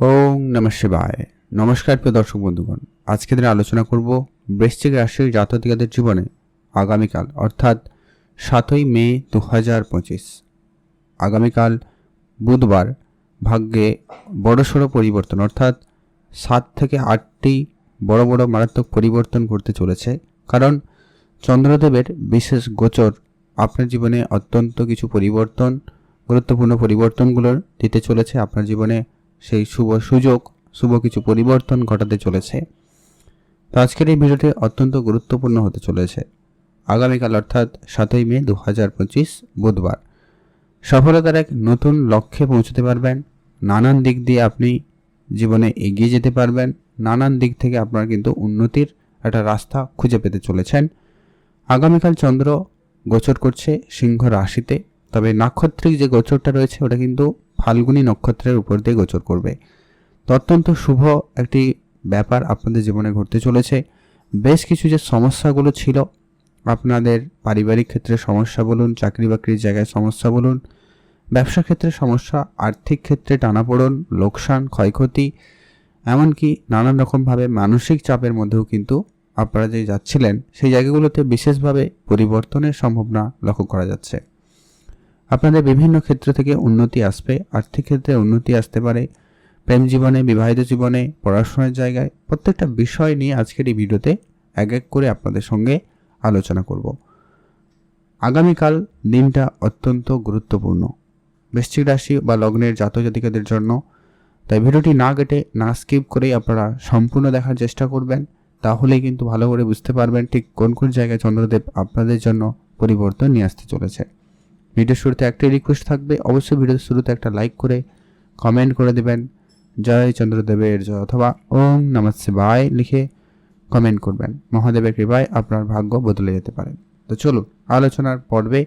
ওং নমঃ শিবায়। নমস্কার প্রিয় দর্শক বন্ধুগণ, আজকে দিনে আলোচনা করব বৃশ্চিক রাশির জাতকাদের জীবনে আগামীকাল, অর্থাৎ সাতই মে দু হাজার পঁচিশ। আগামীকাল বুধবার, ভাগ্যে বড়সড় পরিবর্তন, অর্থাৎ সাত থেকে আটটি বড় বড় মারাত্মক পরিবর্তন ঘটতে চলেছে। কারণ চন্দ্রদেবের বিশেষ গোচর আপনার জীবনে অত্যন্ত কিছু পরিবর্তন, গুরুত্বপূর্ণ পরিবর্তনগুলোর দিতে চলেছে। আপনার জীবনে সেই শুভ সুযোগ, শুভ কিছু পরিবর্তন ঘটাতে চলেছে। তো আজকের এই ভিডিওটি অত্যন্ত গুরুত্বপূর্ণ হতে চলেছে। আগামীকাল অর্থাৎ সাতই মে দু হাজার পঁচিশ বুধবার। সফলতার এক নতুন লক্ষ্যে পৌঁছতে পারবেন। নানান দিক দিয়ে আপনি জীবনে এগিয়ে যেতে পারবেন। নানান দিক থেকে আপনার কিন্তু উন্নতির একটা রাস্তা খুঁজে পেতে চলেছেন। আগামীকাল চন্দ্র গোচর করছে সিংহ রাশিতে। তবে নাক্ষত্রিক যে গোচরটা রয়েছে, ওটা কিন্তু ফাল্গুনী নক্ষত্রের উপর দিয়ে গোচর করবে। তো অত্যন্ত শুভ একটি ব্যাপার আপনাদের জীবনে ঘটতে চলেছে। বেশ কিছু যে সমস্যাগুলো ছিল, আপনাদের পারিবারিক ক্ষেত্রে সমস্যা বলুন, চাকরি বাকরির জায়গায় সমস্যা বলুন, ব্যবসা ক্ষেত্রে সমস্যা, আর্থিক ক্ষেত্রে টানাপোড়ন, লোকসান, ক্ষয়ক্ষতি, এমনকি নানান রকমভাবে মানসিক চাপের মধ্যেও কিন্তু আপনারা যে যাচ্ছিলেন, সেই জায়গাগুলোতে বিশেষভাবে পরিবর্তনের সম্ভাবনা লক্ষ্য করা যাচ্ছে। আপনাদের বিভিন্ন ক্ষেত্র থেকে উন্নতি আসবে, আর্থিক ক্ষেত্রে উন্নতি আসতে পারে, প্রেম জীবনে, বিবাহিত জীবনে, পড়াশোনার জায়গায়, প্রত্যেকটা বিষয় নিয়ে আজকের এই ভিডিওতে এক এক করে আপনাদের সঙ্গে আলোচনা করব। আগামীকাল দিনটা অত্যন্ত গুরুত্বপূর্ণ। বৃশ্চিক রাশি বা লগ্নের জাতজাতিকাদের জন্য। তাই ভিডিওটি না কেটে, না স্কিপ করেই আপনারা সম্পূর্ণ দেখার চেষ্টা করবেন। তাহলেই কিন্তু ভালো করে বুঝতে পারবেন ঠিক কোন কোন জায়গায় চন্দ্রদেব আপনাদের জন্য পরিবর্তন নিয়ে আসতে চলেছে। ভিডিওর শুরুতে একটাই রিকোয়েস্ট থাকবে। অবশ্যই ভিডিওর শুরুতে একটা লাইক করে কমেন্ট করে দেবেন। জয় চন্দ্রদেবের জয় অথবা ওং নমঃ শিবায় লিখে কমেন্ট করবেন। মহাদেবের কৃপায় আপনার ভাগ্য বদলে যেতে পারে। তো চলুন, আলোচনার পর্বে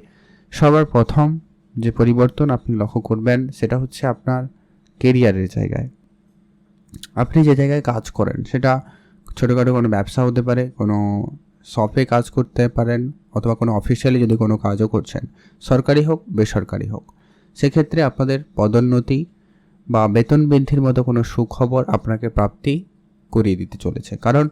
সবার প্রথম যে পরিবর্তন আপনি লক্ষ্য করবেন, সেটা হচ্ছে আপনার কেরিয়ারের জায়গায়। আপনি যে জায়গায় কাজ করেন, সেটা ছোটোখাটো কোনো ব্যবসা হতে পারে, কোনো শপে কাজ করতে পারেন অথবা কোনো অফিসিয়ালি যদি কোনো কাজও করছেন, সরকারি হোক, বেসরকারি হোক, সেক্ষেত্রে আপনাদের পদোন্নতি বা বেতন বৃদ্ধির মতো কোনো সুখবর আপনাকে প্রাপ্তি করিয়ে দিতে চলেছে। কারণ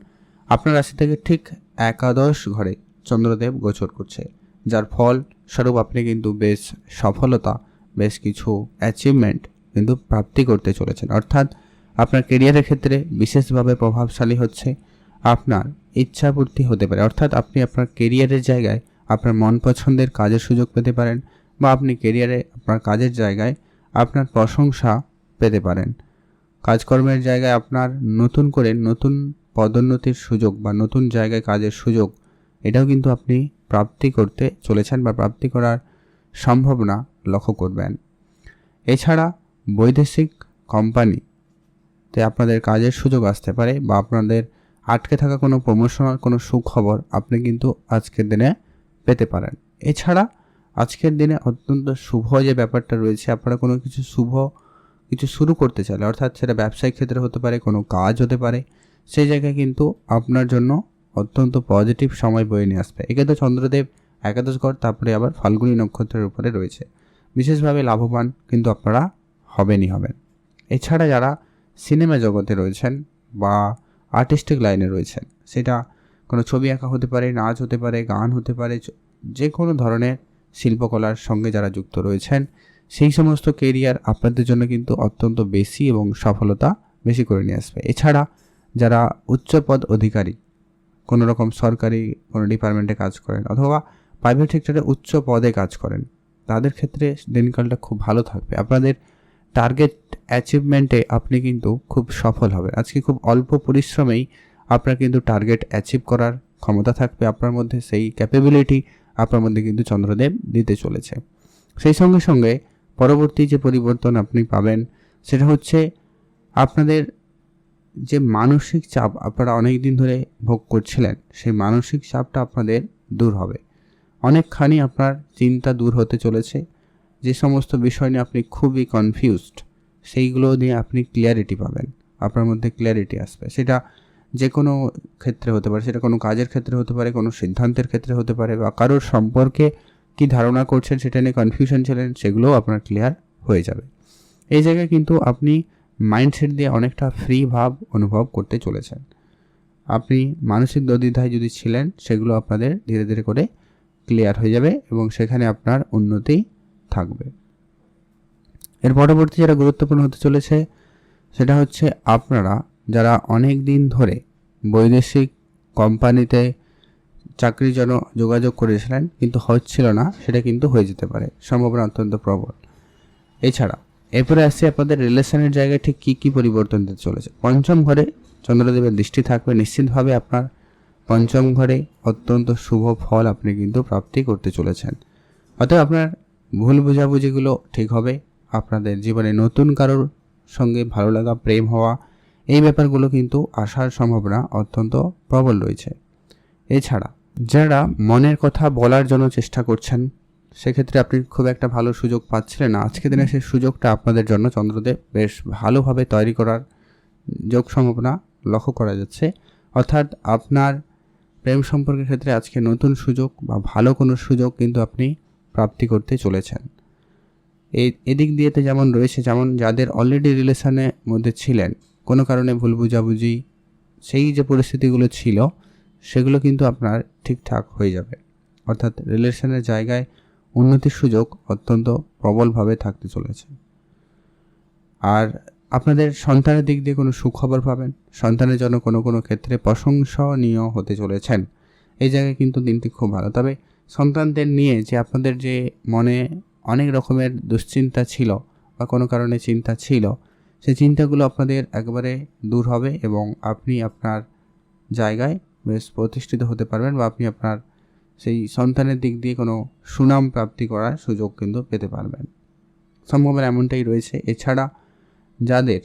আপনার রাশি থেকে ঠিক একাদশ ঘরে চন্দ্রদেব গোচর করছে, যার ফল স্বরূপ আপনি কিন্তু বেশ সফলতা, বেশ কিছু অ্যাচিভমেন্ট কিন্তু প্রাপ্তি করতে চলেছেন। অর্থাৎ আপনার কেরিয়ারের ক্ষেত্রে বিশেষভাবে প্রভাবশালী হচ্ছে। আপনার ইচ্ছাপূর্তি হতে পারে। অর্থাৎ আপনি আপনার কেরিয়ারের জায়গায় আপনার মন পছন্দের কাজের সুযোগ পেতে পারেন বা আপনি কেরিয়ারে আপনার কাজের জায়গায় আপনার প্রশংসা পেতে পারেন। কাজকর্মের জায়গায় আপনার নতুন করে নতুন পদোন্নতির সুযোগ বা নতুন জায়গায় কাজের সুযোগ, এটাও কিন্তু আপনি প্রাপ্তি করতে চলেছেন বা প্রাপ্তি করার সম্ভাবনা লক্ষ্য করবেন। এছাড়া বৈদেশিক কোম্পানিতে আপনাদের কাজের সুযোগ আসতে পারে বা আপনাদের আটকে থাকা কোনো প্রমোশনাল কোনো সুখবর আপনি কিন্তু আজকের দিনে পেতে পারেন। এছাড়া আজকের দিনে অত্যন্ত শুভ যে ব্যাপারটা রয়েছে, আপনারা কোনো কিছু শুভ কিছু শুরু করতে চাইলে, অর্থাৎ সেটা ব্যবসায়িক ক্ষেত্রে হতে পারে, কোনো কাজ হতে পারে, সেই জায়গায় কিন্তু আপনার জন্য অত্যন্ত পজিটিভ সময় বয়ে নিয়ে আসবে। এক্ষেত্রে চন্দ্রদেব একাদশ ঘর, তারপরে আবার ফাল্গুনী নক্ষত্রের উপরে রয়েছে। বিশেষভাবে লাভবান কিন্তু আপনারা হবেনই হবেন। এছাড়া যারা সিনেমা জগতে রয়েছেন বা আর্টিস্টিক লাইনে রয়েছেন। সেটা কোনো ছবি আঁকা হতে পারে, নাচ হতে পারে, গান হতে পারে, যে কোনো ধরনের শিল্পকলার সঙ্গে যারা যুক্ত রয়েছেন, সেই সমস্ত কেরিয়ার আপনাদের জন্য কিন্তু অত্যন্ত বেশি এবং সফলতা বেশি করে নিয়ে আসবে। এছাড়া যারা উচ্চপদ অধিকারী, কোনো রকম সরকারি কোনো ডিপার্টমেন্টে কাজ করেন অথবা প্রাইভেট সেক্টরে উচ্চ পদে কাজ করেন, তাদের ক্ষেত্রে দিনকালটা খুব ভালো থাকবে। আপনাদের টার্গেট অ্যাচিভমেন্টে আপনি কিন্তু খুব সফল হবেন। আজকে খুব অল্প পরিশ্রমেই আপনার কিন্তু টার্গেট অ্যাচিভ করার ক্ষমতা থাকবে আপনার মধ্যে, সেই ক্যাপেবিলিটি আপনার মধ্যে কিন্তু চন্দ্রদেব দিতে চলেছে। সেই সঙ্গে সঙ্গে পরবর্তী যে পরিবর্তন আপনি পাবেন, সেটা হচ্ছে আপনাদের যে মানসিক চাপ আপনারা অনেক দিন ধরে ভোগ করছিলেন, সেই মানসিক চাপটা আপনাদের দূর হবে। অনেকখানি আপনার চিন্তা দূর হতে চলেছে। যে সমস্ত বিষয় নিয়ে আপনি খুবই কনফিউজড সেইগুলো নিয়ে আপনি ক্লিয়ারিটি পাবেন। আপনার মধ্যে ক্লিয়ারিটি আসবে। সেটা যে কোনো ক্ষেত্রে হতে পারে, সেটা কোনো কাজের ক্ষেত্রে হতে পারে, কোনো সিদ্ধান্তের ক্ষেত্রে হতে পারে, বা কারোর সম্পর্কে কি ধারণা করছেন, সেটা নিয়ে কনফিউশন ছিলেন, সেগুলোও আপনার ক্লিয়ার হয়ে যাবে। এই জায়গায় কিন্তু আপনি মাইন্ডসেট দিয়ে অনেকটা ফ্রি ভাব অনুভব করতে চলেছেন। আপনি মানসিক দদিধায় যদি ছিলেন, সেগুলো আপনাদের ধীরে ধীরে করে ক্লিয়ার হয়ে যাবে এবং সেখানে আপনার উন্নতি থাকবে। এর পরবর্তী যেটা গুরুত্বপূর্ণ হতে চলেছে, সেটা হচ্ছে আপনারা যারা অনেক দিন ধরে বৈদেশিক কোম্পানিতে চাকরির জন্য যোগাযোগ করেছিলেন, কিন্তু হচ্ছিল না, সেটা কিন্তু হয়ে যেতে পারে। সম্ভাবনা অত্যন্ত প্রবল। এছাড়া, এরপরে আসছে আপনাদের রিলেশনের জায়গায় ঠিক কী কী পরিবর্তন দিতে চলেছে। পঞ্চম ঘরে চন্দ্রদেবের দৃষ্টি থাকবে। নিশ্চিতভাবে আপনার পঞ্চম ঘরে অত্যন্ত শুভ ফল আপনি কিন্তু প্রাপ্তি করতে চলেছেন। অতএব আপনার ভুল বোঝাবুঝিগুলো ঠিক হবে। আপনাদের জীবনে নতুন কারোর সঙ্গে ভালো লাগা, প্রেম হওয়া, এই ব্যাপারগুলো কিন্তু আসার সম্ভাবনা অত্যন্ত প্রবল রয়েছে। এছাড়া, যারা মনের কথা বলার জন্য চেষ্টা করছেন, সেক্ষেত্রে আপনি খুব একটা ভালো সুযোগ পাচ্ছিলেন না। আজকের দিনে সেই সুযোগটা আপনাদের জন্য চন্দ্রদেব বেশ ভালোভাবে তৈরি করার যোগ সম্ভাবনা লক্ষ্য করা যাচ্ছে। অর্থাৎ আপনার প্রেম সম্পর্কের ক্ষেত্রে আজকে নতুন সুযোগ বা ভালো কোনো সুযোগ কিন্তু আপনি প্রাপ্তি করতে চলেছেন। এই এদিক দিয়েতে যেমন রয়েছে, যেমন যাদের অলরেডি রিলেশনের মধ্যে ছিলেন, কোনো কারণে ভুল বুঝাবুঝি, সেই যে পরিস্থিতিগুলো ছিল, সেগুলো কিন্তু আপনার ঠিকঠাক হয়ে যাবে। অর্থাৎ রিলেশনের জায়গায় উন্নতির সুযোগ অত্যন্ত প্রবলভাবে থাকতে চলেছে। আর আপনাদের সন্তানের দিক দিয়ে কোনো সুখবর পাবেন? সন্তানের জন্য কোনো কোনো ক্ষেত্রে প্রশংসনীয় হতে চলেছেন। এই জায়গায় কিন্তু দিনটি খুব ভালো। তবে সন্তানদের নিয়ে যে আপনাদের যে মনে অনেক রকমের দুশ্চিন্তা ছিল বা কোনো কারণে চিন্তা ছিল, সেই চিন্তাগুলো আপনাদের একবারে দূর হবে এবং আপনি আপনার জায়গায় বেশ প্রতিষ্ঠিত হতে পারবেন বা আপনি আপনার সেই সন্তানের দিক দিয়ে কোনো সুনাম প্রাপ্তি করার সুযোগ কিন্তু পেতে পারবেন। সম্ভবত এমনটাই রয়েছে। এছাড়া যাদের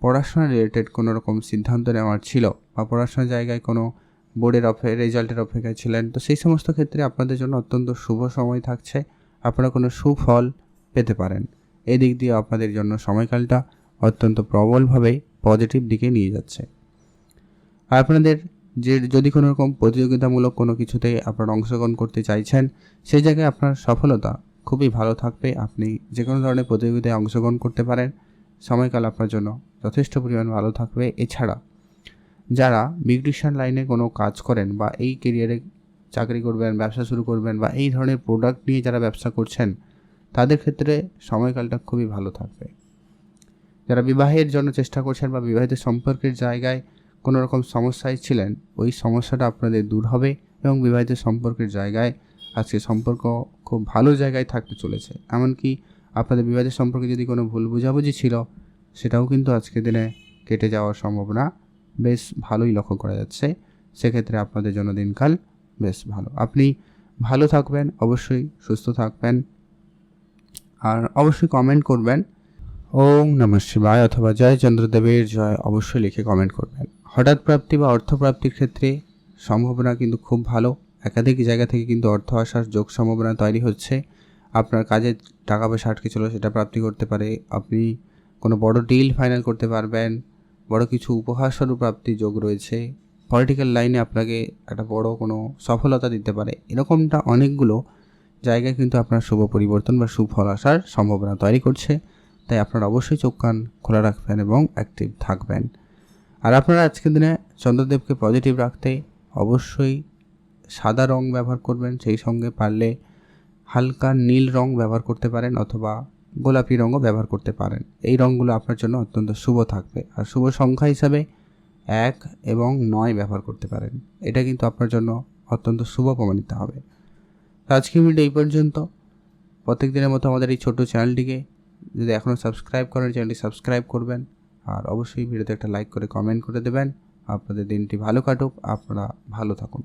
পড়াশোনা রিলেটেড কোনো রকম সিদ্ধান্ত নেওয়ার ছিল বা পড়াশোনার জায়গায় কোনো বোর্ডের অফে, রেজাল্টের অপেক্ষায় ছিলেন। তো সেই সমস্ত ক্ষেত্রে আপনাদের জন্য অত্যন্ত শুভ সময় থাকছে। আপনারা কোনো সুফল পেতে পারেন। এদিক দিয়ে আপনাদের জন্য সময়কালটা অত্যন্ত প্রবলভাবে পজিটিভ দিকে নিয়ে যাচ্ছে। আপনাদের যে, যদি কোনো রকম প্রতিযোগিতামূলক কোনো কিছুতে আপনারা অংশগ্রহণ করতে চাইছেন, সেই জায়গায় আপনার সফলতা খুবই ভালো থাকবে। আপনি যে কোনো ধরনের প্রতিযোগিতায় অংশগ্রহণ করতে পারেন। সময়কাল আপনার জন্য যথেষ্ট পরিমাণ ভালো থাকবে। এছাড়া যারা বিউটিশিয়ান লাইনে কোনো কাজ করেন বা এই কেরিয়ারে চাকরি করবেন, ব্যবসা শুরু করবেন বা এই ধরনের প্রোডাক্ট নিয়ে যারা ব্যবসা করছেন, তাদের ক্ষেত্রে সময়কালটা খুবই ভালো থাকবে। যারা বিবাহের জন্য চেষ্টা করছেন বা বিবাহিত সম্পর্কের জায়গায় কোনো রকম সমস্যায় ছিলেন, ওই সমস্যাটা আপনাদের দূর হবে এবং বিবাহিত সম্পর্কের জায়গায় আজকে সম্পর্ক খুব ভালো জায়গায় থাকতে চলেছে। এমনকি আপনাদের বিবাহিত সম্পর্কে যদি কোনো ভুল বোঝাবুঝি ছিল, সেটাও কিন্তু আজকের দিনে কেটে যাওয়ার সম্ভাবনা বেশ ভালোই লক্ষ্য করা যাচ্ছে। সেক্ষেত্রে আপনাদের জন্য দিনকাল বেশ ভালো। আপনি ভালো থাকবেন, অবশ্যই সুস্থ থাকবেন। আর অবশ্যই কমেন্ট করবেন। ওম নমঃ শিবায় অথবা জয় চন্দ্রদেবের জয় অবশ্যই লিখে কমেন্ট করবেন। হঠাৎ প্রাপ্তি বা অর্থপ্রাপ্তির ক্ষেত্রে সম্ভাবনা কিন্তু খুব ভালো। একাধিক জায়গা থেকে কিন্তু অর্থ আসার যোগ সম্ভাবনা তৈরি হচ্ছে। আপনার কাজে টাকা পয়সা আটকে ছিল সেটা প্রাপ্তি করতে পারে। আপনি কোনো বড় ডিল ফাইনাল করতে পারবেন। বড় কিছু উপহার স্বরূপ প্রাপ্তির যোগ রয়েছে। পলিটিক্যাল লাইনে আপনাকে একটা বড় কোনো সফলতা দিতে পারে। এরকমটা অনেকগুলো জায়গায় কিন্তু আপনার শুভ পরিবর্তন বা সুফল আসার সম্ভাবনা তৈরি করছে। তাই আপনারা অবশ্যই চোখ কান খোলা রাখবেন এবং অ্যাক্টিভ থাকবেন। আর আপনারা আজকের দিনে চন্দ্রদেবকে পজিটিভ রাখতে অবশ্যই সাদা রং ব্যবহার করবেন। সেই সঙ্গে পারলে হালকা নীল রং ব্যবহার করতে পারেন অথবা গোলাপি রঙও ব্যবহার করতে পারেন। এই রঙগুলো আপনার জন্য অত্যন্ত শুভ থাকবে। আর শুভ সংখ্যা হিসাবে এক এবং নয় ব্যবহার করতে পারেন। এটা কিন্তু আপনার জন্য অত্যন্ত শুভ প্রমাণিত হবে। আজকের ভিডিও এই পর্যন্ত। প্রত্যেক দিনের মতো আমাদের এই ছোটো চ্যানেলটিকে যদি এখনও সাবস্ক্রাইব করেন, চ্যানেলটি সাবস্ক্রাইব করবেন। আর অবশ্যই ভিডিওতে একটা লাইক করে, কমেন্ট করে দেবেন। আপনাদের দিনটি ভালো কাটুক। আপনারা ভালো থাকুন।